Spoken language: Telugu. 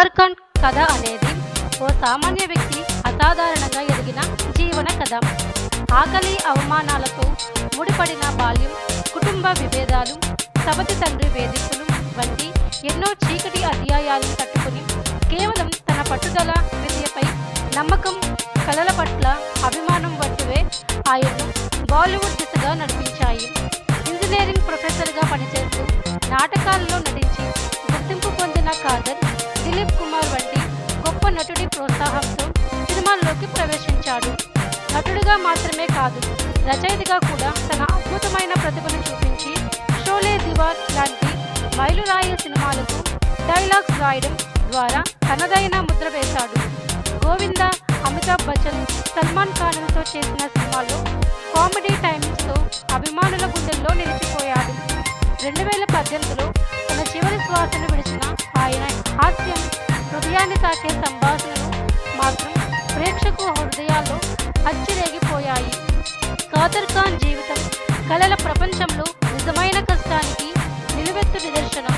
కాదర్ కథ అనేది ఓ సామాన్య వ్యక్తి అసాధారణంగా ఎదిగిన జీవన కథ. ఆకలి అవమానాలతో ముడిపడిన బాల్యం కుటుంబ విభేదాలు సవతి తండ్రి వేధింపులు వంటి ఎన్నో చీకటి అధ్యాయాలను తట్టుకుని కేవలం తన పట్టుదల విద్యపై నమ్మకం కళల పట్ల అభిమానం వంటివే ఆయన్ను బాలీవుడ్ దిశగా నడిపించాయి. ఇంజనీరింగ్ ప్రొఫెసర్గా పనిచేస్తూ నాటకాల్లో నటించి ప్రోత్సాహంతో సినిమాల్లోకి ప్రవేశించాడు. నటుడుగా మాత్రమే కాదు రచయితగా కూడా తన అద్భుతమైన ప్రతిభను చూపించి షోలే దివార్ లాంటి మైలురాయి సినిమాలకు డైలాగ్స్ రాయడం ద్వారా తనదైన ముద్ర వేశాడు. గోవింద అమితాబ్ బచ్చన్ సల్మాన్ ఖాన్లతో చేసిన సినిమాలో కామెడీ టైమింగ్స్తో అభిమానుల గుండెల్లో నిలిచిపోయాడు. రెండు వేల పద్దెనిమిదిలో తన చివరి శ్వాసను విడిచిన ఆయన హాస్యం హృదయాన్ని తాకే సంభాషణలు మాత్రం ప్రేక్షకు హృదయాల్లో అచ్చిరేగిపోయాయి. కాదర్ ఖాన్ జీవితం కళల ప్రపంచంలో నిజమైన కష్టానికి నిలువెత్తు నిదర్శనం.